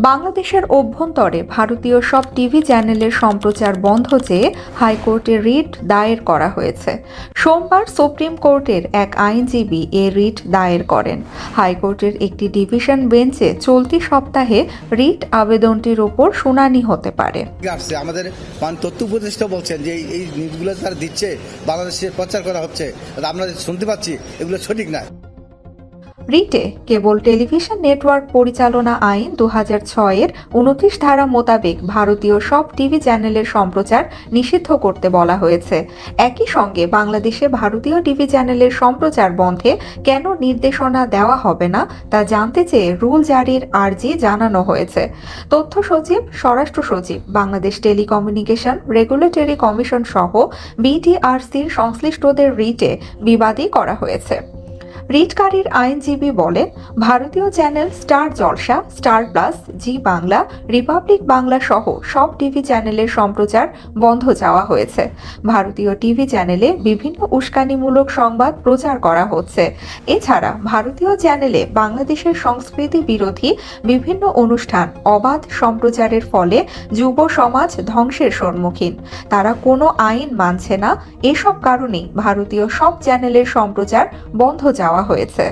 বাংলাদেশের অভ্যন্তরে ভারতীয় সব টিভি চ্যানেলের সম্প্রচার বন্ধ চেয়ে হাইকোর্টে রিট দায়ের করা হয়েছে। সোমবার সুপ্রিম কোর্টের এক আইনজীবী এ রিট দায়ের করেন। হাইকোর্টের একটি ডিভিশন বেঞ্চে চলতি সপ্তাহে রিট আবেদনটির ওপর শুনানি হতে পারে। আমাদের মান তথ্য উপদেষ্টা বলছেন যে এই- নিউজগুলো তারা দিচ্ছে, বাংলাদেশে প্রচার করা হচ্ছে। আমরা শুনতে পাচ্ছি, এগুলো সঠিক না। রিটে কেবল টেলিভিশন নেটওয়ার্ক পরিচালনা আইন দু ছয়ের উনত্রিশ ধারা মোতাবেক ভারতীয় সব টিভি চ্যানেলের সম্প্রচার নিষিদ্ধ করতে বলা হয়েছে। একই সঙ্গে বাংলাদেশে ভারতীয় টিভি চ্যানেলের সম্প্রচার বন্ধে কেন নির্দেশনা দেওয়া হবে না তা জানতে চেয়ে রুল জারির আর্জি জানানো হয়েছে। তথ্য সচিব, স্বরাষ্ট্র সচিব, বাংলাদেশ টেলিকমিউনিকেশন রেগুলেটরি কমিশন সহ বিটিআরসির সংশ্লিষ্টদের রিটে বিবাদী করা হয়েছে। রিটকারীর আইনজীবী বলেন, ভারতীয় channel star Jalsha, star plus, Zee Bangla, republic Bangla সহ সব টিভি চ্যানেলের সম্প্রচার বন্ধ চাওয়া হয়েছে। ভারতীয় টিভি চ্যানেলে বিভিন্ন উস্কানিমূলক সংবাদ প্রচার করা হচ্ছে। এছাড়া ভারতীয় চ্যানেলে বাংলাদেশের সংস্কৃতি বিরোধী বিভিন্ন অনুষ্ঠান অবাধ সম্প্রচারের ফলে যুব সমাজ ধ্বংসের সম্মুখীন। তারা কোনো আইন মানছে না। এসব কারণেই ভারতীয় সব চ্যানেলের সম্প্রচার বন্ধ চাওয়া হয়েছে।